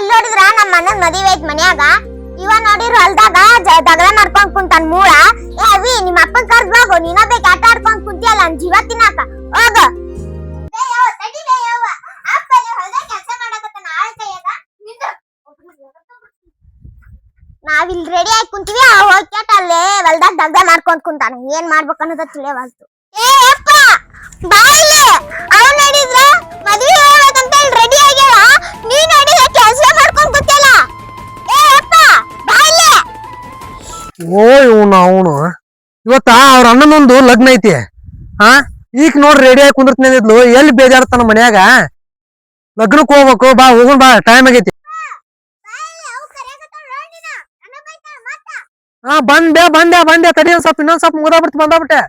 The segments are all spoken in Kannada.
ಅಲ್ಲಿ ನೋಡಿದ್ರ ನಮ್ಮ ಅಣ್ಣನ್ ಮದುವೆ ಐತ್ ಮನ್ಯಾಗ? ಇವ ನೋಡಿರ ಹೊಲ್ದಾಗ ಜ- ದಗದ ಮಾಡ್ಕೊಂಡ್ ಕುಂತಾನ್ ಮೂಳ. ಏ ಅವಿ ನಿಮ್ಮ ಅಪ್ಪನ್ ಕರ್ದ್ ಹೋಗು, ನೀನ ಬೇಕ ಆಟ ಆಡ್ಕೊಂಡ್ ಕುಂತಿಯಲ್ಲ ನನ್ ಜೀವ ತಿನ್ನಾಕ. ಹೋಗ. ನಾವಿಲ್ ರೆಡಿ ಆಗಿ ಕುಂತೀವಿ ಹೋಗಿ ಕೇಟ ಅಲ್ಲೇ ಹೊಲ್ದಾಗ ದಗ್ದ ಮಾಡ್ಕೊಂಡ್ ಕುಂತಾನ. ಏನ್ ಮಾಡ್ಬೇಕು ಅನ್ನೋದ ತಿಳಿಯವಾಲ್ತು ಏ ಅಪ್ಪ ಬಾ ಇಲ್ಲಿ ಓ ಇವ್ನ ಅವನು. ಇವತ್ತ ಅವ್ರ ಅಣ್ಣನೊಂದು ಲಗ್ನ ಐತಿ. ಹಾ ಈಗ ನೋಡ್ರಿ ರೆಡಿ ಆಗಿ ಕುಂದಿರ್ತಿದ್ಲು ಎಲ್ಲಿ ಬೇಜಾರ್ತಾನ ಮನ್ಯಾಗ? ಲಗ್ನಕ್ಕೆ ಹೋಗ್ಬೇಕು ಬಾ ಹೋಗೋಣ ಬಾ ಟೈಮ್ ಆಗೈತಿ. ಹಾ ಬಂದೆ ಬಂದೆ ಬಂದೆ ತಡಿ ಒಂದ್ ಸ್ವಲ್ಪ ಇನ್ನೊಂದ್ ಸ್ವಲ್ಪ ಮುಗ್ದಾಬಿಡ್ತು ಬಂದಾಬಿಟ್ಟೆ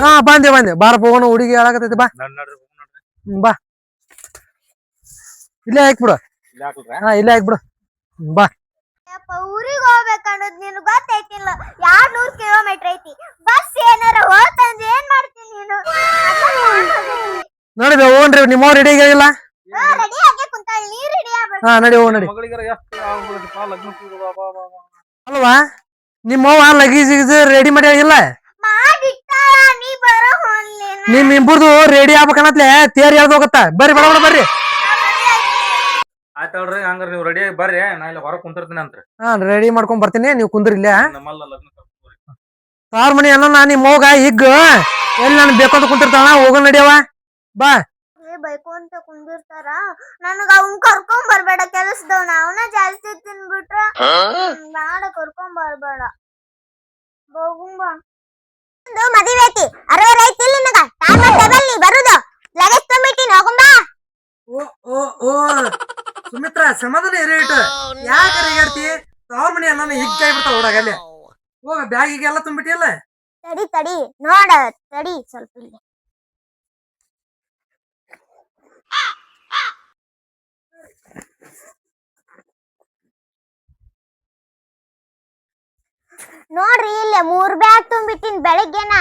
ಹಾ ಬಂದೆ ಬಂದೆ ಬಾರ ಹೋಗೋಣ ಹುಡುಗಿ ಹೇಳಾಕತ್ತೈತಿ ಬಾ. ಬಾ. ಇಲ್ಲೇ ಹಾಕ್ಬಿಡು. ಹಾ ಇಲ್ಲೇ ಹಾಕ್ಬಿಡು. ಬಾ. ಊರಿಗೆ ಹೋಗ್ಬೇಕನ್ನೋದು ನಿನ್ ಗೊತ್ತೈತಿಲ್ಲ ಎರಡ್ ನೂರ್ ಕಿಲೋಮೀಟರ್ ಐತಿ. ಬಸ್ ಏನಾರ ಹೋತಂದ್ರೆ ಏನ್ ಮಾಡ್ತೀನಿ ನೀನು? ನೋಡಿ ಹೋಗ್ರಿ ನಿಮ್ಮ ರೆಡಿ ಆಗಿಲ್ಲ? ರೆಡಿ ಆಗಿ ಕುಂತಾಳ. ನೀ ರೆಡಿ ಆಗ್ಬೇಕು. ಹಾ ನಡಿ ಹೋಗ್ ನಡಿ. ಮಗಳಿಗಾರ ಎಷ್ಟು ಆಗ್ಬಿಡುತ್ತಪ್ಪ ಲಗ್ನಕ್ಕೆ ಬಾ, ಬಾ, ಬಾ. ಅಲ್ವಾ? ನಿಮ್ಮ ಲಗೇಜ್ ರೆಡಿ ಮಾಡಿ ಆಗಿಲ್ಲ? ಮಾಡಿಟ್ಟಾಳ ನೀ ಬರೋ ಇಬ್ಬರದು ರೆಡಿ ಆಗ್ಬೇಕನ್ನತ್ಲೆ? ತೇರ್ ಹೇಳ್ದೋಗತ್ತ ಹೋಗತ್ತ? ಬರ್ರಿ ಬಡ ಬಡ ಬರ್ರಿ. ಆಯ್ತ್ ಹೇಳ್ರಿ ಹಂಗಾರ ನೀವು ರೆಡಿ ಆಗಿ ಬರ್ರಿ ನಾ ಇಲ್ಲಿ ಹೊರಗೆ ಕುಂತಿರ್ತೀನಿ ಅಂತ. ಹಾ ರೆಡಿ ಮಾಡ್ಕೊಂಡ್ ಬರ್ತೀನಿ ನೀವು ಕುಂದ್ರಿಲ್ಲ ನಮ್ಮಲ್ಲ ಲಗ್ನ ನಾ ನಿಮ್ಮ ಮನಿ ಅನ್ನ ನಿಮ್ ಮೋಗ ಈಗ ಎಲ್ಲಿ ನಾನು ಬೇಕಂತ ಕುಂತಿರ್ತಾಳ ಹೋಗೋಣ ನಡಿಯವ ಬಾ. ಬೈಕೊಂತ ಕುಂದಿರ್ತಾರ ನನಗ ಅವ್ನ್ ಕರ್ಕೊಂಡ್ ಬರ್ಬೇಡ ಕೆಲಸದವ್ನ. ಅವನ ಜಾಸ್ತಿ ತಿನ್ಬಿಟ್ರ ನಾಳೆ ಕರ್ಕೊಂಡ್ ಬರ್ಬೇಡ. ಹೋಗುಂಬ ಮದುವೆ ಐತಿ ಅರವರ್ ಐತಿ ಇಲ್ಲಿ ನನಗ. ಟೈಮ್ ಟೇಬಲ್ ನೀ ಬರುದು ಲಗೇಜ್ ತುಂಬಿಟ್ಟಿನಿ ಹೋಗುಂಬ ಓ ಓ ಓ ಸುಮಿತ್ರ ಸಮಾಧಾನ ರೇಟ್ ಯಾಕೆ ರೇಗಾಡ್ತಿ ಸಾರ್ ಮನಿ ಅನ್ನ ಹಿಗ್ಗಾಯಿ ಬಿಡ್ತಾವ ಹೊಡಾಗ ಅಲ್ಲಿ. ಹೋಗ ಬ್ಯಾಗಿಗೆಲ್ಲ ತುಂಬಿಟ್ಟಿಲ್ಲ ತಡಿ ತಡಿ. ನೋಡ ತಡಿ ಸ್ವಲ್ಪ ಇಲ್ಲಿ. ನೋಡ್ರಿ ಇಲ್ಲೇ ಮೂರ್ ಬ್ಯಾಗ್ ತುಂಬಿಟ್ಟಿನ್ ಬೆಳಿಗ್ಗೆನ.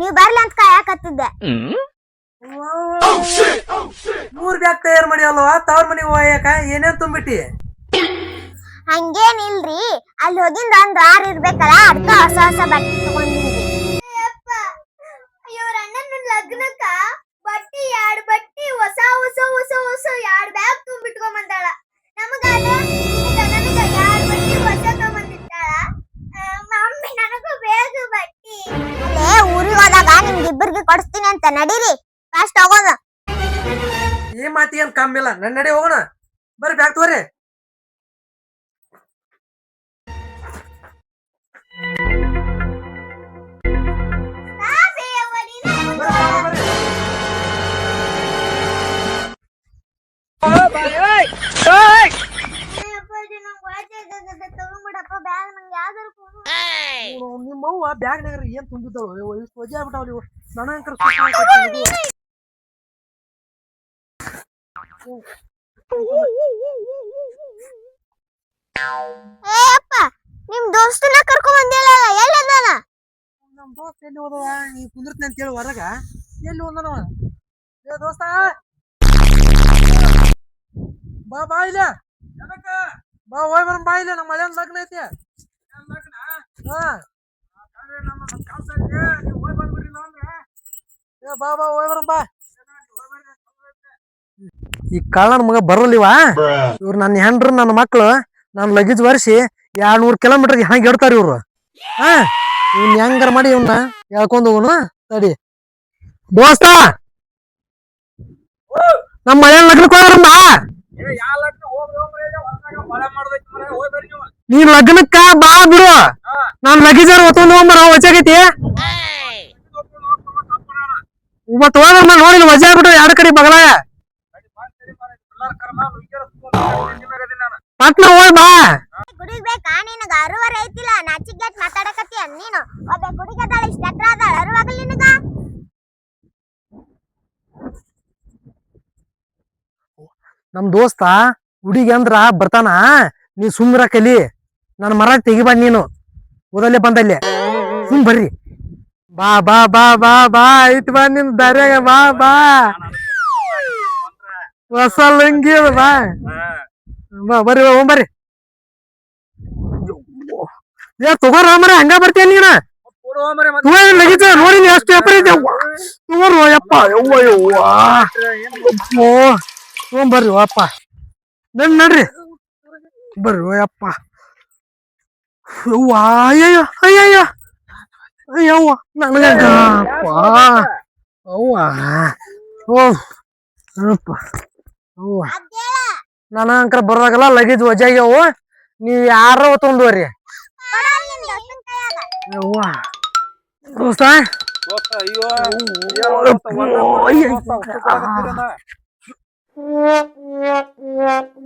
ನೀವ್ ಬರ್ಲಿ ಅಂತ ಕಾಯಕತ್ತಿದ್ದೆ. ಮೂರ್ ಬ್ಯಾಗ್ ತಯಾರು ಮಾಡಿ ಅಲ್ವಾ ತವ್ರ ಮನಿ ಹೋಯಕ ಏನೇನ್ ತುಂಬಿಟ್ಟಿ? ಹಂಗೇನಿಲ್ರಿ. ಅಲ್ಲಿ ಹೋಗಿಂದ ಒಂದ್ ವಾರ ಇರ್ಬೇಕಲ್ಲ ಅದಕ್ಕ ಹೊಸ ಹೊಸ ಬಟ್ಟೆ ತಗೊಂಡಿನ್ರಿ ಇವ್ರ ಅಣ್ಣನ ಲಗ್ನಕ್ಕ ಬಟ್ಟಿ ಎರಡ್ ಬಟ್ಟಿ ಹೊಸ ಹೊಸ ಹೊಸ ಹೊಸ ಎರಡ್ ಬ್ಯಾಗ್ ತುಂಬಿಟ್ಕೊಂಡ್ ಬಂದಾಳ ನಮಗ ನನಗ ಎರಡ್ ಬಟ್ಟಿ ಹೊಸ ತಗೊಂಡಿರ್ತಾಳ ಮಮ್ಮಿ ನನಗೂ ಬೇಕು ಬಟ್ಟಿ. ಅಲ್ಲೇ ಊರಿಗೆ ಹೋದಾಗ ನಿಮ್ಗೆ ಇಬ್ಬರಿಗೆ ಕೊಡಿಸ್ತೀನಿ ಅಂತ ನಡೀರಿ. ಫಾಸ್ಟ್ ಹೋಗೋಣ ಈ ಮಾತಿ ಏನ್ ಕಮ್ಮಿ ಇಲ್ಲ. ನನ್ನ ನಡಿ ಹೋಗೋಣ. ಬರ್ರಿ ಬ್ಯಾಗ್ ತಗೋರಿ. ನಿಮ್ಮವ್ವ ಬ್ಯಾಗ್ನಾಗ ಏನ್ ತುಂಬಿದ್ದಳು. ವಜೆ ಆಗ್ಬಿಟ್ಟಾವ ನೀವು ನನಗಂಕರ ಅಪ್ಪ ನಿಮ್ ದೋಸ್ತನ ಕರ್ಕೊಂಡ್ ಬಂದಿಲ್ಲ ಎಲ್ಲದಾನ ನಮ್ ದೋಸ್ತ ಎಲ್ಲಿ ಹೋದವ? ನೀ ಕುಂದಿರ್ತೀನಿ ಅಂತ ಹೇಳಿ ಹೊರಗ. ಎಲ್ಲಿ ಹೋದನವ ಏ ದೋಸ್ತ! ಬಾ ಬಾ ಇಲ್ಲ. ಬಾ, ಹೋಯ್ ಬರ ಬಾ ಇಲ್ಲ. ನಮ್ಮ ಮಳೆ ಲಗ್ನ ಐತಿ. ಹಾ. ಏ, ಬಾ ಬಾ, ಹೋಯ್ ಬರ ಬಾ. ಈ ಕಳ್ಳನ ಮಗ ಬರಲಿವ ಇವ್ರು ನನ್ನ ಹೆಂಡ್ರು ನನ್ನ ಮಕ್ಳು ನನ್ನ ಲಗೇಜ್ ಬರ್ಸಿ ಎರಡ್ ನೂರ್ ಕಿಲೋಮೀಟರ್ ಹೆಂಗ್ ಇಡ್ತಾರ ಇವ್ರು. ಹಾ? ಇವ್ನ ಹೆಂಗಾರ ಮಾಡಿ ಇವ್ನ ಹೇಳ್ಕೊಂಡ್ ಹೋಗೋಣ ತಡಿ. ದೋಸ್ತ! ನಮ್ಮ ಮಳೆ ಲಗ್ನಕ್ಕೆ ಹೋಗ್ರಮ್ಮ ನೀನ್ ಲಗ್ನಕ್ಕ ಬಾ ಬಿಡು. ನಾನ್ ಲಗೇಜ್ ಹೊತ್ಕೊಂಡು ಹೋಗ್ಬರ ಇವತ್ತು ಹೋದ್ರಮ್ಮ ನೋಡಿ ವಜಾ ಬಿಡು ಎರಡು ಕಡೆ ಬಗಲ. ಪಟ್ನ ಹೋಯ್ ಬಾ. ಗುಡಿಗ್ ಬೇಕಾ ನಿನಗ? ಅರುವರ ಐತಿಲ್ಲ. ನಾಚಿಗೆಟ್ ಮಾತಾಡಕತ್ತೀಯ ನೀನು? ಒಬ್ಬ ಗುಡಿಗೆ ಅದಾಳ ಇಷ್ಟ ಹತ್ರ ಅದಾಳ ಅರುವಾಗಲ್ ನಿನಗ? ನಮ್ ದೋಸ್ತ ಹುಡುಗಿ ಅಂದ್ರ ಬರ್ತಾನ? ನೀ ಸುಮ್ರ ಕಲಿ ನನ್ನ ಮರ ತೆಗಿಬಾ ನೀನು. ಓದಲ್ಲೇ ಬಂದಲ್ಲೇ. ಸುಮ್ ಬರ್ರಿ. ಬಾ ಬಾ ಬಾ ಬಾ ಬಾ ಐತ್ ಬಾ ನಿನ್ ದಾರ್ಯಾಗ ಬಾ ಬಾ. ಹೊಸ ಲಂಗಿ ಅದ ಬಾ ಬಾ ಬರ್ರಿ ಬಾ ಬರ್ರಿ ಏ ತಗೋರ ಮರ ಹಂಗ ಬರ್ತೀಯ ನೀನ ಕೊಡು ಮರೆ ಮತ್ತೆ. ತಗೋ ಏನ್ ಲಗೇಜ್ ನೋಡಿ ನೀ ಎಷ್ಟು ವ್ಯಾಪಾರ ಐತೆ ತಗೋರು ಯಪ್ಪ ಯವ್ವ ಯವ್ವ ಓ ತಗೊಂಬರ್ರಿ ಅಪ್ಪ ನಡ್ ನಡ್ರಿ ಬರ್ರಿ ಓ ಯಪ್ಪ ಯವ್ವ ಅಯ್ಯಯ್ಯೋ ಅಯ್ಯಯ್ಯೋ ಅಯ್ಯವ್ವ ನನಗ ಅಪ್ಪ ಅವ್ವ ಓ ಅಪ್ಪ ನನ್ನ ಅಂಕರ ಬರೋದಾಗಲ್ಲ ಲಗೇಜ್ ವಜಾಗ್ಯಾವು ನೀವ್ ಯಾರ ಯವ್ವ. ದೋಸ್ತ.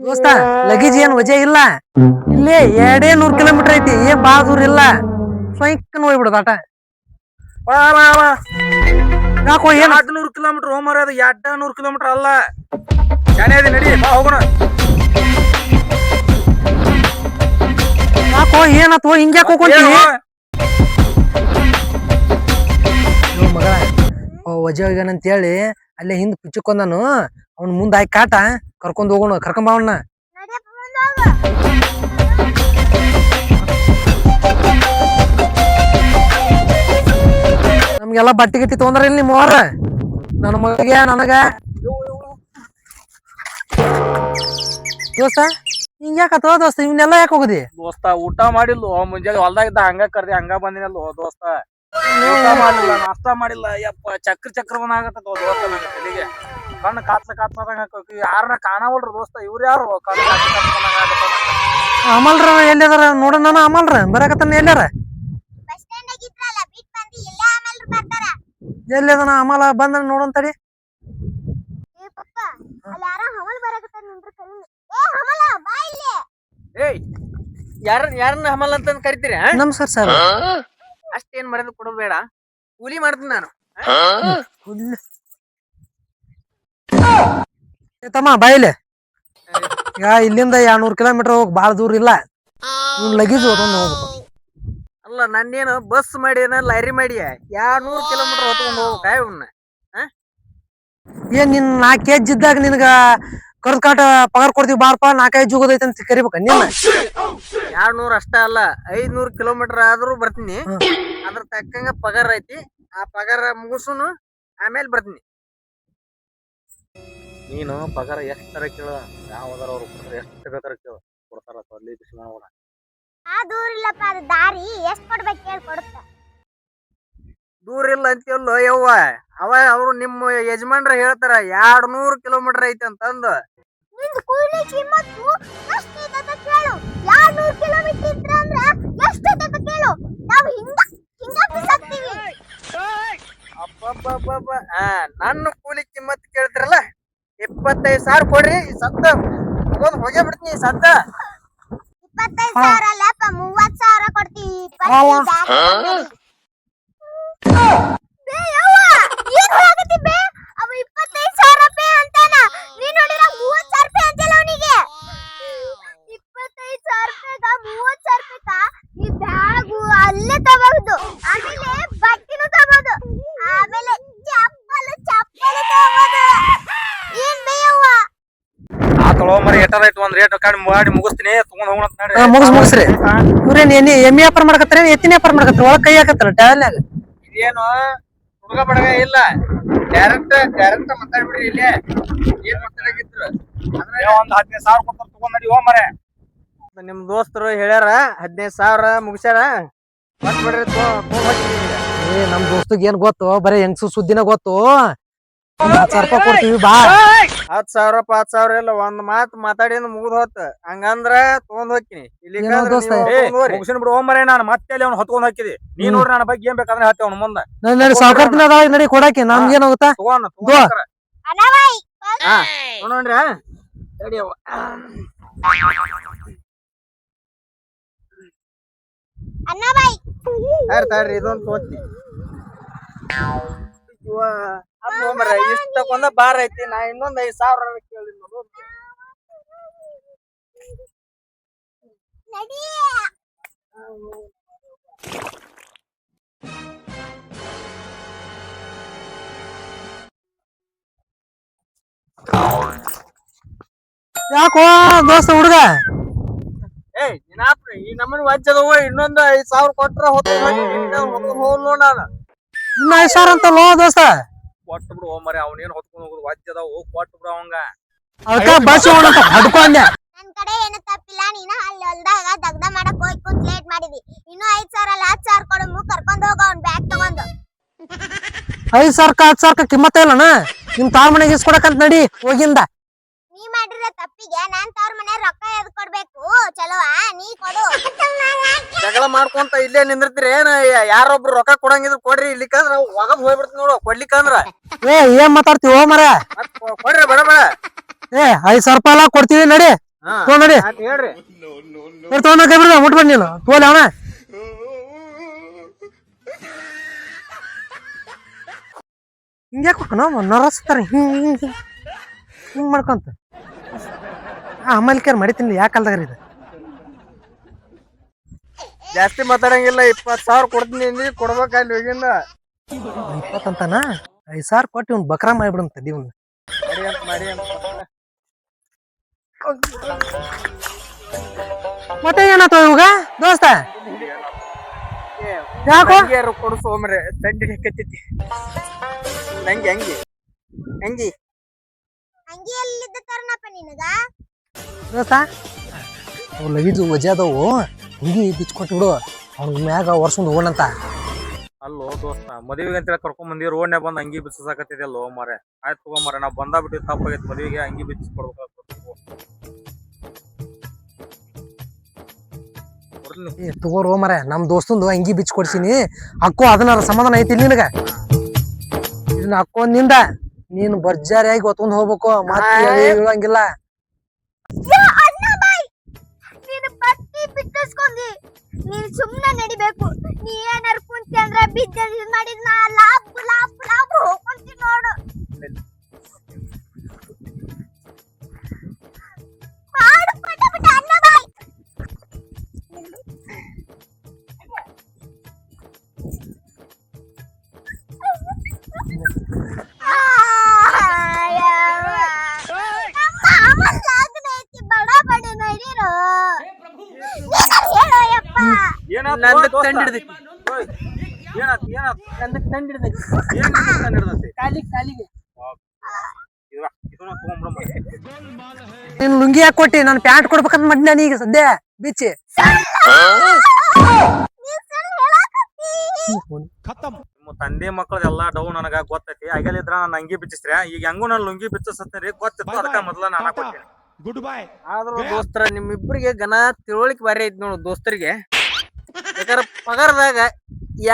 ದೋಸ್ತ, ಲಗೇಜ್ ಏನ್ ವಜೆ ಇಲ್ಲ? ಇಲ್ಲೇ ಎರಡೇ ನೂರ್ ಕಿಲೋಮೀಟರ್ ಐತಿ ಏನ್ ಬಾಳ ದೂರ ಇಲ್ಲ. ಸ್ವಯಂಕನ್ ಹೋಗ್ಬಿಡದ ಆಟ. ಬಾ, ಬಾ, ಬಾ. ಯಾಕೋ ಏನ್ ಎರಡ್ ಕಿಲೋಮೀಟರ್ ಹೋಮರ್ ಅದು ಎರಡ ನೂರ್ ಕಿಲೋಮೀಟರ್ ಅಲ್ಲ. ಶಾನೆ ಅದಿ ನಡಿ ಬಾ ಹೋಗೋಣ. ಯಾಕೋ ಏನಾತೋ ಹಿಂಗ್ಯಾಕ್ ಹೋಗ್ಕೊಂತೀನಿ ಮಗಳ ವಜೆ ಹೇಳಿ ಅಲ್ಲೇ ಹಿಂದ್ ಪಿಚ್ಚಕೊಂಡನು ಅವ್ನ ಮುಂದ್ ಆಯ್ಕೆ ಕಾಟ ಕರ್ಕೊಂಡ್ ಹೋಗೋಣ ಕರ್ಕೊಂಬ ಅವನ್ನ ಅವ್ನ. ನಮ್ಗೆಲ್ಲ ಬಟ್ಟೆ ಗಿಟ್ಟಿ ತೊಗೊಂಡ್ರಿ ಇಲ್ಲಿ ನಿಮ್ಮ ಅವ್ರ? ನನ್ನ ಮಗಳಿಗೆ ನನಗ. ದೋಸ್ತ ಹಿಂಗ್ಯಾಕತ್ತೋ ದೋಸ್ತ? ಇವನ್ನೆಲ್ಲ ಯಾಕೆ ಹೋಗದಿ? ದೋಸ್ತ ಊಟ ಮಾಡಿಲ್ಲ ಮುಂಜಾನೆ ಹೊಲ್ದಾಗ ಇದ್ದ ಹಂಗ ಕರ್ದಿ ಹಂಗ ಬಂದಿನಲ್ಲ ದೋಸ್ತ. ಊಟ ಮಾಡಿಲ್ಲ ನಾಷ್ಟಾ ಮಾಡಿಲ್ಲ. ಯಪ್ಪ ಚಕ್ರ ಚಕ್ರ ಬಂದಾಗತ್ತ ದೋಸ್ತ ನಂಗ ತಲೆಗೆ. ಕಣ್ಣು ಕಾತ್ಲ ಕಾತ್ಲದಂಗ ಯಾರನ್ನ ಕಾಣವಲ್ರಿ ದೋಸ್ತ? ಇವ್ರ ಯಾರು? ಕಣ್ಣು ಕಾತ್ಲ ಕಾತ್ಲದಂಗ ಅಮಲ್ರ ಎಲ್ಲಿದಾರ ನೋಡೋಣ ನಾನು ಅಮಲ್ರ. ಬರಾಕತ್ತಾನ ಎಲ್ಲಾರ ಬಸ್ ಸ್ಟ್ಯಾಂಡ್ ಆಗಿದ್ರಲ್ಲ ಬಿಟ್ ಬಂದಿ ಇಲ್ಲ ಆಮೇಲೆ ಬರ್ತಾರ. ಎಲ್ಲಿದಾನ ಅಮಲ? ಬಂದ ನೋಡೋಣ ತಡಿ ಏ ಪಪ್ಪ ಅಲ್ಲಿ ಯಾರ ಹಮಲ್ ಬರಾಕತ್ತಾರ ನಿಂದ್ರ ಕರಿ ಏ ಹಮಲ ಬಾ ಇಲ್ಲಿ ಏಯ್ ಯಾರ ಯಾರನ್ನ ಹಮಲ್ ಅಂತ ಕರಿತೀರಿ ನಮಸ್ಕಾರ ಸರ್. ಅಷ್ಟೇನ್ ಮರದ ಕೊಡಬೇಡ ಬೇಡ. ಕೂಲಿ ಮಾಡ್ತೀನಿ ನಾನು ತಮ್ಮ ಬಾಯಿಲೆ ಈಗ ಇಲ್ಲಿಂದ ಎರಡ್ನೂರ್ ಕಿಲೋಮೀಟರ್ ಹೋಗ್ ಬಾಳ ದೂರ ಇಲ್ಲ. ಇವ್ನ ಲಗೇಜ್ ಹೋಗ್ಬೇಕು. ಅಲ್ಲ ನನ್ನೇನು ಬಸ್ ಮಾಡಿ ಲಾರಿ ಮಾಡಿ ಎರಡ್ನೂರ್ ಕಿಲೋಮೀಟರ್ ಹೊತ್ಕೊಂಡು ಹೋಗ್ಬೇಕಾ ಇವನ್ನ ಏನ್ ನಿನ್ ನಾಲ್ಕು ಜಿ ಇದ್ದಾಗ ನಿನಗ ಕರ್ದ್ ಕಾಟ ಪಗಾರ ಕೊಡ್ತೀವಿ ಬಾರಪ್ಪ ನಾಲ್ಕೈದು ಜುಗದೈತೆ ಅಂತ ಕರಿಬೇಕ ನಿನ್ನ? ಎರಡ್ ನೂರ್ ಅಷ್ಟ ಅಲ್ಲ ಐದ್ನೂರ್ ಕಿಲೋಮೀಟರ್ ಆದ್ರೂ ಬರ್ತೀನಿ. ಅದ್ರ ತಕ್ಕಂಗ ಪಗಾರ ಐತಿ. ಆ ಪಗಾರ ಮುಗಿಸುನು ಆಮೇಲೆ ಬರ್ತೀನಿ. ನೀನು ಪಗಾರ ಎಷ್ಟ್ ತರ ಕೇಳ? ಯಾವ್ದಾರ ಅವ್ರು ಕೊಡ್ತಾರೆ ಎಷ್ಟ್ ಬೇಕಾರ ಕೇಳ. ಕೊಡ್ತಾರ ಅಲ್ಲಿ ಬಿಸಿ ಮಾಡೋಣ ಆ ದೂರ ಇಲ್ಲಪ್ಪ ಅದು ದಾರಿ. ಎಷ್ಟ್ ಕೊಡ್ಬೇಕು ಕೇಳಿ ಕೊಡುತ್ತ. ದೂರ ಇಲ್ಲ ಅಂತೀವಲ್ಲ ಯವ್ವ? ಅವ ಅವ್ರು ನಿಮ್ಮ ಯಜಮಾನ್ರ ಹೇಳ್ತಾರ ಎರಡ್ ನೂರ್ ಕಿಲೋಮೀಟರ್ ಐತಿ ಅಂತಂದು. ನಿಂದು ಕೂಲಿ ಕಿಮ್ಮತ್ತು ಅಂತ ಕೇಳು. ಎರಡ್ನೂರು ಕಿಲೋಮೀಟರ್ ಇದ್ರ ಅಂದ್ರ ಎಷ್ಟು ಅಂತ ಕೇಳು. ನಾವು ಹಿಂಗ ಹಿಂಗ ಬಿಸಾಕ್ತೀವಿ. ಅಬ್ಬಬ್ಬಬ್ಬಬ್ಬ. ಆ, ನನ್ನ ಕೂಲಿ ಕಿಮ್ಮತ್ ಕೇಳ್ತಿರಲ್ಲ ಇಪ್ಪತ್ತೈದು ಸಾವಿರ ಕೊಡ್ರಿ ಸತ್ತ. ತಗೊಂಡ್ ಹೋಗೇ ಬಿಡ್ತೀನಿ ಸತ್ತ. ಇಪ್ಪತ್ತೈದು ಸಾವಿರ ಅಲ್ಲಪ್ಪ ಮೂವತ್ ಸಾವಿರ ಕೊಡ್ತೀವಿ ಯವ್ವ, ಏನ್ ಹೇಳಾಕತ್ತಿ ಬೇ? ಅವ ಇಪ್ಪತ್ತೈದು ಸಾವಿರ ರೂಪಾಯಿ ಅಂತಾನ. ನೀನ್ ನೋಡಿರ ಮೂವತ್ ಸಾವಿರ ರೂಪಾಯಿ ಅಂತಿಲ್ಲ ಅವ್ನಿಗೆ. ಇಪ್ಪತ್ತೈದು ಸಾವಿರ ರೂಪಾಯಿಗ ಮೂವತ್ ಸಾವಿರ ರೂಪಾಯಿಗ ಈ ಬ್ಯಾಗು ಅಲ್ಲೇ ತಗೋಬಹುದು ಆಮೇಲೆ ಬಟ್ಟೆನೂ ತಗೋಬಹುದು ಆಮೇಲೆ ಚಪ್ಪಲು ಚಪ್ಪಲು ತಗೋಬಹುದು ಏನ್ ಬೇ ಯವ್ವ? ಆ ತೊಳೋ ಮರಿ ಎಟ್ಟಾರ ಐತಿ ಒಂದ್ ರೇಟ್ ಕಾಡಿ ಮಾಡಿ ಮುಗಿಸ್ತೀನಿ ತಗೊಂಡ್ ಹೋಗೋಣ ಅಂತ ನಡ್ರಿ. ಮುಗಿಸ್ ಮುಗಿಸ್ರಿ. ಹಾ. ಇವ್ರೇನ್ ಎಣ್ಣೆ ಎಮ್ಮೆ ವ್ಯಾಪಾರ ಮಾಡಕತ್ತಾರ ಎತ್ತಿನ ವ್ಯಾಪಾರ ಮಾಡಕತ್ತಾರ? ಒಳಗ್ ಕೈ ಹಾಕತ್ತಾರ ಟ್ಯಾಲ್ನ್ಯಾಗ ಇದೇನು ಹುಡುಗ ಬಡಗ ಇಲ್ಲ. ಡೈರೆಕ್ಟ್ ಡೈರೆಕ್ಟ್ ಮಾತಾಡ್ಬಿಡ್ರಿ ಇಲ್ಲೇ. ಏನ್ ಮಾತಾಡಕಿದ್ರು ಏ, ಒಂದ್ ಹದಿನೈದು ಸಾವಿರ ಕೊಡ್ತಾರ ತಗೊಂಡ್ ನಡಿ ಹೋ ಮರೆ ನಿಮ್ ದೋಸ್ತರು ಹೇಳ್ಯಾರ ಹದಿನೈದು ಸಾವಿರ ಮುಗಿಸ್ಯಾರ. ಬಂದ್ಬಿಡ್ರಿ ತಗೊಂಡ್ ಹೋಗ್ತೀನಿ ಈಗ. ಏ ನಮ್ ದೋಸ್ತಗ್ ಏನ್ ಗೊತ್ತು? ಬರೀ ಹೆಂಗ್ಸು ಸುದ್ದಿನ ಗೊತ್ತು. ಹತ್ತ್ ಸಾವಿರ ರೂಪಾಯಿ ಕೊಡ್ತೀವಿ ಬಾ. ಹತ್ ಸಾವಿರ ಪಾತ್ ಸಾವಿರ ಇಲ್ಲ ಒಂದ್ ಮಾತ್ ಮಾತಾಡಿನ ಮುಗ್ದ ಹೋತ್. ಹಂಗಂದ್ರ ತಗೊಂಡ್ ಹೋಗ್ತೀನಿ. ಇಲ್ಲಿ ಏನೋ ದೋಸ್ತ, ಮುಗಿಸಿನ ಬಿಡು ಹೋ ಮರೆ ನಾನು. ಮತ್ತೆ ಅಲ್ಲಿ ಅವ್ನು ಹೊತ್ಕೊಂಡ್ ಹಾಕಿದಿ ನೀ ಹ್ಮ್. ನೋಡ್ರಿ ನನ್ನ ಬಗ್ಗೆ ಏನ್ ಬೇಕಾದ್ರೆ ಹತ್ತಿ ಅವ್ನ ಮುಂದೆ. ನಡಿ ನಡಿ ಅದಾವ ನಡಿ ಕೊಡಾಕಿ ನಮ್ಗೆ ಏನಾಗುತ್ತಾ ಗೋ. ಅನವಾಯ್ ನೋಡ್ರಿ ಅವ್ವ. ತಡ್ರಿ ಇದೊಂದ್ ತೋತಿ ಅಮ್ಮ ಮರ ಇಷ್ಟಕ್ಕೊಂದ ಬಾರ್ ಐತಿ ನಾ ಇನ್ನೊಂದ್ ಐದ್ ಸಾವಿರ ಕೇಳಿ ನೋಡು ಯಾಕೋ ದೋಸ್ತ ಹುಡುಗ ಏಯ್ ನೀನಾಪ್ರಿ ಈ ನಮ್ಮನ್ ವಜ್ಜದವ ಇನ್ನೊಂದ್ ಐದ್ ಸಾವಿರ ಕೊಟ್ರ ಹೋಗ್ಲು ನಾನು ಇನ್ನ ಐದ್ ಸಾವಿರ ಅಂತಲ್ಲೋ ದೋಸ್ತ ಕೊಟ್ಟು ಬಿಡು ಮರೆ ಅವನೇನ್ ಹೊತ್ಕೊಂಡ್ ಹೋಗುದು? ವಾದ್ಯ ಹೋಗಿ ಕೊಟ್ಟು ಬಿಡು ಅವಂಗ. ಅದಕ್ಕ ಬಸ್ ಅಂತ ಹಡ್ಕೊಂಡೆ ನನ್ ಕಡೆ ಏನು ತಪ್ಪಿಲ್ಲ ನೀನು ಅಲ್ಲಿ ಹೊಲ್ದಾಗ ದಗ್ದ ಮಾಡಕ್ ಹೋಗಿ ಕುಂತ್ ಲೇಟ್ ಮಾಡಿದಿ. ಇನ್ನು ಐದ್ ಸಾವಿರ ಅಲ್ಲ ಹತ್ತು ಸಾವಿರ ಕೊಡು ಕರ್ಕೊಂಡ್ ಹೋಗ ಅವ್ನ್ ಬ್ಯಾಗ್ ತಗೊಂಡು. ಐದ್ ಸಾವಿರಕ್ಕ ಹತ್ತು ಸಾವಿರಕ್ಕ ಕಿಮ್ಮತ್ತ ಇಲ್ಲನ ನಿಮ್ ತಾಳ್ಮನೆಗೆ ಇಸ್ಕೊಡಕಂತ ನಡಿ ಹೋಗಿಂದ. ಮಾಡಿರೋ ತಪ್ಪಿಗೆ ನಾನ್ ತವ್ರ ಮನೆ ರೊಕ್ಕ ಎದ್ ಕೊಡ್ಬೇಕು. ಚಲೋ ನೀ ಕೊಡು. ಜಗಳ ಮಾಡ್ಕೊಂತ ಇಲ್ಲೇ ನಿಂದಿರ್ತೀರಿ ಏನ ಯಾರೊಬ್ರು ರೊಕ್ಕ ಕೊಡಂಗಿದ್ರು ಕೊಡ್ರಿ ಇಲ್ಲಿಕಂದ್ರ ಒಗದ್ ಹೋಗ್ಬಿಡ್ತೀನಿ ನೋಡು ಕೊಡ್ಲಿಕ್ಕಂದ್ರ. ಏ ಏನ್ ಮಾತಾಡ್ತೀವಿ ಓ ಮರ ಮತ್ತ್ ಕೊ- ಕೊಡ್ರಿ ಬೇಡ ಬೇಡ. ಏ ಐದ್ ಸಾವಿರ ರೂಪಾಯಿ ಎಲ್ಲ ಕೊಡ್ತೀವಿ ನಡಿ. ಹಾ. ನಡಿ. ಆತ್ ಹೇಳ್ರಿ. ತಗೊಂಡ ಕೈ ಮುಟ್ಬೇಡ ನೀನು. ತೋಲಿ ಅವನ. ಹಿಂಗ್ಯಾಕ್ ನರಸ್ತಾರೆ ನರಸ್ತಾರ ಹಿಂಗ್ ಹಿಂಗ್ ಹಿಂಗ್. ಹಿಂಗ್ ಮಾಡ್ಕೊಂತ. ಆ ಮಾಡಿ ಮಡಿತೀನಿ ಯಾಕೆ ಅಲ್ದಾಗ ಇದು ಜಾಸ್ತಿ ಮಾತಾಡಂಗಿಲ್ಲ ಇಪ್ಪತ್ತು ಸಾವಿರ ಕೊಡ್ತೀನಿ ಅಂದಿ ಕೊಡ್ಬೇಕ ಅಲ್ಲಿ ಹೋಗಿಂದ ಇಪ್ಪತ್ತಂತಾನ ಐದು ಸಾವಿರ ಕೊಟ್ಟು ಇವ್ನು ಬಕ್ರ ಮಾಡಿಬಿಡಂತ ಇವ್ನು. ಮಾಡಿ ಅಂತ ಮತ್ತೆ ಏನಾಯ್ತು ಇವಾಗ ದೋಸ್ತ? ಯಾಕೋ? ಯಾರು ಕೊಡಿಸು ಒಮ್ರೆ ತಂಡಿ ಕತ್ತೈತಿ ನಂಗೆ ಅಂಗಿ ಅಂಗಿ ಹಂಗೆ ಎಲ್ಲಿದ್ದ ತರನಪ್ಪ ನಿನಗ? ದೋಸ್ತ ಅವು ಲಗೇಜ್ ವಜೆ ಅದಾವು. ಹಿಂಗಿ ಬಿಚ್ಕೊಟ್ಟು ಬಿಡು. ಅವ್ನ ಮ್ಯಾಗ ವರ್ಷಂದು ಹೋಗೋಣಂತ. ಅಲ್ಲೋ ದೋಸ್ತ ಮದುವೆಗೆ ಅಂತೇಳಿ ಕರ್ಕೊಂಡ್ ಬಂದಿ ರೋಡ್ನ್ಯಾಗ ಬಂದು ಅಂಗಿ ಬಿಚ್ಚಾಕತ್ತಿದೆ ಅಲ್ಲೋ ಮಾರೆ ಆಯ್ತು ತಗೋ ಮಾರೆ ನಾವ್ ಬಂದ ಬಿಟ್ಟು ತಪ್ಪಾಗೈತಿ. ಮದುವೆಗೆ ಅಂಗಿ ಬಿಚ್ಚಿ ಕೊಡ್ಬೇಕಾಗ್ತದೆ ಕೊಡ್ಲಿ ಏ ತಗೋರೋ ಮರ ನಮ್ ದೋಸ್ತಂದು ಅಂಗಿ ಬಿಚ್ಚಿ ಕೊಡ್ಸಿನಿ ಅಕ್ಕೋ ಅದನ್ನ ಸಮಾಧಾನ ಐತಿ ನಿನಗ? ಇದನ್ನ ಅಕ್ಕೋ ನಿಂದ. ನೀನು ಬರ್ಜಾರಿಯಾಗಿ ಹೊತ್ಕೊಂಡ್ ಹೋಗ್ಬೇಕು. ಮತ್ತೆ ಹೇಳಂಗಿಲ್ಲ. ನಂದಕ್? ತಂಡ್ ಹಿಡ್ದೈತಿ. ನಂದಕ್ ತಂಡ್ ಹಿಡ್ದೈತಿ. ಕಾಲಿಗ್ ನೀನ್ ಲುಂಗಿ ಹಾಕೊಟ್ಟಿ ಕೊಟ್ಟಿ? ನಾನು ಪ್ಯಾಂಟ್ ಕೊಡ್ಬೇಕಂತ ಮಾಡಿ ನಾನು ಈಗ ಸದ್ಯ? ಬಿಚ್ಚಿ ತಂದೆ ತಂದೆ ಎಲ್ಲಾ ಡೌ ನನಗ ಗೊತ್ತೈತಿ. ಆಗಲಿದ್ರ ನಾನು ಅಂಗಿ ಬಿಚ್ಚಿಸ್ರಿ ಈಗ ಹೆಂಗೂ ನಾನು ಲುಂಗಿ ಬಿಚ್ಚಿಸ್ತೀನಿ ಗೊತ್ತಿತ್ತು ಅದಕ್ಕ ಮೊದ್ಲ ನಾನು ಕೊಟ್ಟೆ. ಗುಡ್ ಬಾಯ್ ಆದ್ರೂ ದೋಸ್ತರ ನಿಮ್ಮಿಬ್ಬರಿಗೆ ಗನ ತಿಳುವಳಿಕೆ ಬಾರಿ ಐತಿ ನೋಡು ದೋಸ್ತರಿಗೆ. ಯಾಕಂದ್ರೆ ಪಗಾರದಾಗ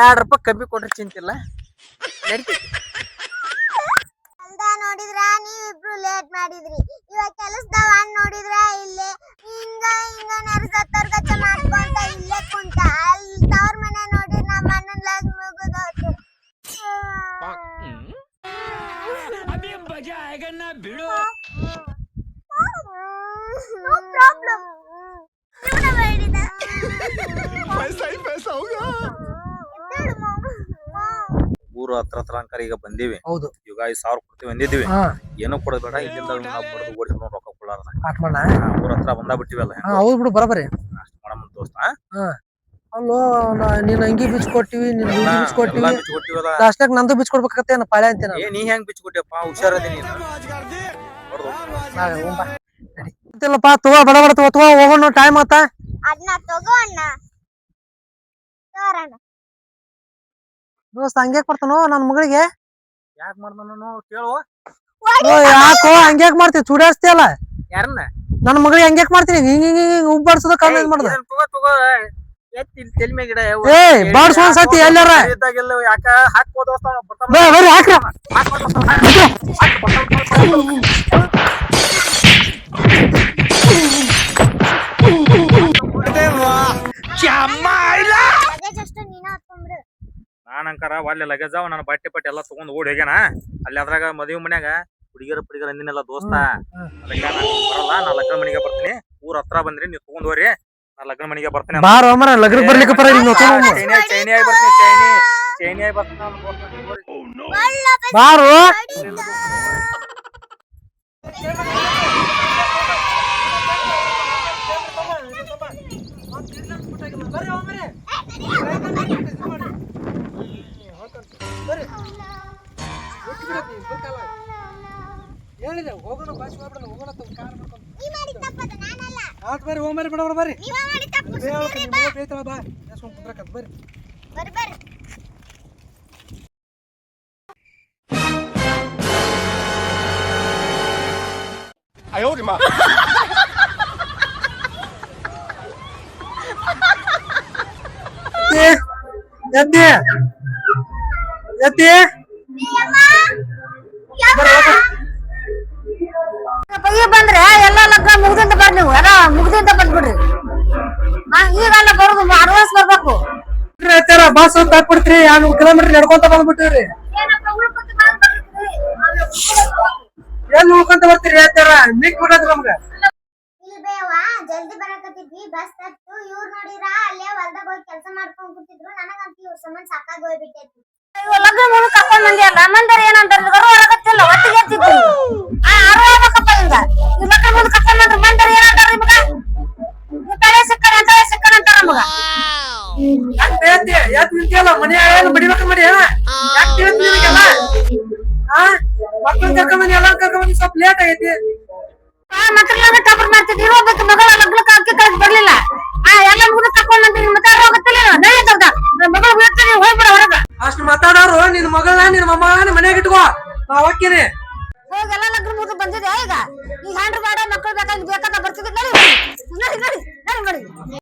ಎರಡ್ ರೂಪಾಯಿ ಕಮ್ಮಿ ಕೊಟ್ರೆ ಚಿಂತಿಲ್ಲ. ನಡೀತೈತಿ. ಹೊಲ್ದ ನೋಡಿದ್ರ ನೀವಿಬ್ರು ಲೇಟ್ ಮಾಡಿದ್ರಿ. ಇವಾಗ ಕೆಲಸದಾಗ ಅಣ್ಣ ನೋಡಿದ್ರ ಇಲ್ಲೇ ಹಿಂಗ ಹಿಂಗ ನರ್ಸತ್ತರ್ ಗಚ್ಚ ಮಾಡ್ಕೊಂತ ಇಲ್ಲೇ ಕುಂತ. ಅಲ್ಲಿ ತವ್ರ ಮನೆ ನೋಡ್ರಿ ನಮ್ಮ ಅಣ್ಣನ ಲಗ್ ಮುಗಿದೋತು ಅಭಿ ಮಜಾ ಆಗ ಬಿಡು. ನೋ ಪ್ರಾಬ್ಲಮ್ ಇವನ ಬೇಡಿದ पैसा ही पैसा होगा ಊರು ಹತ್ರ ಹತ್ರ ಅಂಕರ್ ಈಗ ಬಂದೀವಿ ಹೌದು ಈಗ ಐದ್ ಸಾವಿರ ಕೊಡ್ತೀವಿ ಅಂದಿದ್ದೀವಿ ಹಾ ಏನೂ ಕೊಡೋದ್ ಬೇಡ ಇಲ್ಲಿಂದ ನಾವು ಬಡದು ಓಡಿಸ್ಕೊಂಡು ರೊಕ್ಕ ಕೊಡಾರ್ದ ಆಟ್ ಮಾಡ ಊರ ಹತ್ರ ಬಂದ ಬಿಟ್ಟಿವಲ್ಲ ಹಾ ಹೌದು ಬಿಡು ಬರಬರಿ ಅಷ್ಟ್ ಮಾಡಮ್ಮ ದೋಸ್ತ ಅಲ್ಲೋ ನಾ- ನೀನ್ ಅಂಗಿ ಬಿಚ್ಚಿ ಕೊಟ್ಟಿವಿ ನೀನ್ ಲುಂಗಿ ಬಿಚ್ಚಿ ಎಲ್ಲಾ ಕೊಟ್ಟಿವಿ ಬಿಚ್ಚಿ ಕೊಟ್ಟಿವಲ್ಲ ಲಾಸ್ಟಾಗ ನಂದು ಬಿಚ್ಚಿ ಕೊಡ್ಬೇಕತ್ತೆ ನಾನು ಪಾಳೆ ಅಂತೀನಿ ಏ ನೀ ಹೆಂಗ್ ಬಿಚ್ಚಿ ಕೊಟ್ಟಿಯಪ್ಪ ಹುಷಾರದಿ ನೀನು ಗೊತ್ತಿಲ್ಲಪ್ಪ ತಗೋ ಬಡ ಬಡ ತಗೋ ತಗೋ ಹೋಗೋಣ ಟೈಮ್ ಆತ. ಅದನ್ನ ತಗೋ ಅಣ್ಣ. ತೋರಣ್ಣ ದೋಸ್ತ ಹಂಗ್ಯಾಕ್ ಬರ್ತಾನೋ ನನ್ನ ಮಗಳಿಗೆ? ಯಾಕೆ ಮಾಡ್ತಾನು ಕೇಳುವ ಓ ಯಾಕೋ ಹಂಗ್ಯಾಕ್ ಮಾಡ್ತೀವಿ ಚೂಡಾಸ್ತಿಯಲ್ಲ ಯಾರನ್ನ ನನ್ನ ಮಗಳಿಗೆ ಹಂಗ್ಯಾಕ್ ಮಾಡ್ತೀನಿ ಹಿಂಗ್ ಹಿಂಗ ಹಿಂಗ್ ಉಬ್ಬಾಡ್ಸೋದ ಕಮ್ಮಿ ಮಾಡ್ದ? ತಗೋ ತಗೋ. ಏ ಬಾಡ್ಸ್ ಒಂದ್ ಸತಿ ಎಲ್ಲಾರ. ಬೇ ಬರ್ರಿ ಹಾಕ್ರಿ. ನೀನ ನಾನ್ ಅಂಕಾರ ಒಳ್ಳೆ ಲಗೇಜ್ ಅವ ನನ್ನ ಬಟ್ಟೆ ಪಟ್ಟೆ ಎಲ್ಲ ತಗೊಂಡ್ ಓಡಿ ಹೋಗ್ಯಾನ. ಅಲ್ಲಿ ಅದ್ರಾಗ ಮದುವೆ ಮನ್ಯಾಗ ಹುಡುಗಿಯರ ಪುಡಿಗರ ಅಂದಿನೆಲ್ಲ ದೋಸ್ತ. ಅದಕ್ಕೆ ನಾನು ನಾನ್ ಬರಲ್ಲ ನಾ ಲಗ್ನ ಮನೆಗೆ ಬರ್ತೀನಿ. ಊರ ಹತ್ರ ಬಂದ್ರಿ ನೀವು ತಗೊಂಡ್ ಹೋಗ್ರಿ. ನಾ ಲಗ್ನ ಮನೆಗೆ ಬರ್ತಾನೆ ಬಾರ ಅಮ್ಮರ ಲಗ್ನ ಬರ್ಲಿಕ್ಕೆ ಬರ ಇಲ್ಲಿ ನೋಡ್ತೀನಿ ಅಮ್ಮ ಚೈನಿ ಚೈನಿ ಆಗಿ ಬರ್ತೀನಿ ಚೈನಿ ಚೈನಿ ಆಗಿ ಬರ್ತಾನೆ ಅವ್ನು ಬರ್ತಾನೆ ಬಾರು. ಹೇಳಿದೆ ಹೋಗೋಣ ಬಾಸ್ ಹೋಗೋಣ ಕಾರ್ ಮಾಡ್ಕೊಂಡು ನೀ ಮಾಡಿದ ತಪ್ಪದು ನಾನಲ್ಲ ಆತ್ ಬರ್ರಿ ಹೋಗ್ಬರ್ರಿ ಬಿಡೋಣ ಬರ್ರಿ. ನೀವ ಮಾಡಿದ ತಪ್ಪು ಬೇಗ ಸುಮ್ನಿರಿ ಬಾ. ಬೇಯ್ತಾಳ ಬಾ. ಎಸ್ಕೊಂಡ್ ಕುಂದ್ರಕತ್ ಬರ್ರಿ. ಬರ್ರಿ ಬರ್ರಿ. ಎತ್ತಿ ಎತ್ತಿ ಈಗ ನೀವು ಎಲ್ಲ ಮುಗ್ದಿಂದ ಬಂದ್ಬಿಡ್ರಿ. ಹಾ ಈಗಲ್ಲ ಬರೋದು ಅಡ್ವಾನ್ಸ್ ಬರ್ಬೇಕು. ಎತ್ತಾರ ಬಸ್ ಅಂತ ಹಾಕ್ಬಿಡ್ತ್ರಿ. ಎರಡು ಕಿಲೋಮೀಟರ್ ನಡ್ಕೊಂತ ಬಂದ್ಬಿಟ್ಟಿವ್ರಿ. ಏನ್ ಉಳ್ಕೊಂತ ಬರ್ತೀರಿ ಹೇಳ್ತಾರ? ಮಿಕ್ ಬಿಡೋದು ನಮ್ಗ. ಜಲ್ದಿ ಬರಕತ್ತಿದ್ವಿ. ಬಸ್ ತತ್ತು. ಇವ್ರು ನೋಡಿದ್ರ ಅಲ್ಲೇ ಹೊಲ್ದಾಗ ಹೋಗಿ ಕೆಲಸ ಮಾಡ್ಕೊಂಡ್ ಕೂತಿದ್ರು. ನನಗಂತೂ ಇವ್ರ ಸಂಬಂಧ ಸಾಕಾಗಿ ಹೋಗ್ಬಿಟ್ಟೈತಿ. ಲಗ್ನ ಮುಗಿದು ಕರ್ಕೊಂಡ್ ಬಂದಿ ಅಲ್ಲ ಮಂದಿರ ಏನಂತಾರೆ ಗರು ಹೊರಗತ್ತಿಲ್ಲ ಒಟ್ಟಿಗೆ ಎತ್ತಿದ್ರು ಆ ಅರು ಆಗ್ಬೇಕಪ್ಪ ಹಿಂಗ ಈ ಲಗ್ನ ಮುಗಿದು ಕರ್ಕೊಂಡ್ ಬಂದ್ರೆ ಮಂದಿರ ಏನಂತಾರ ನಿಮ್ಗ?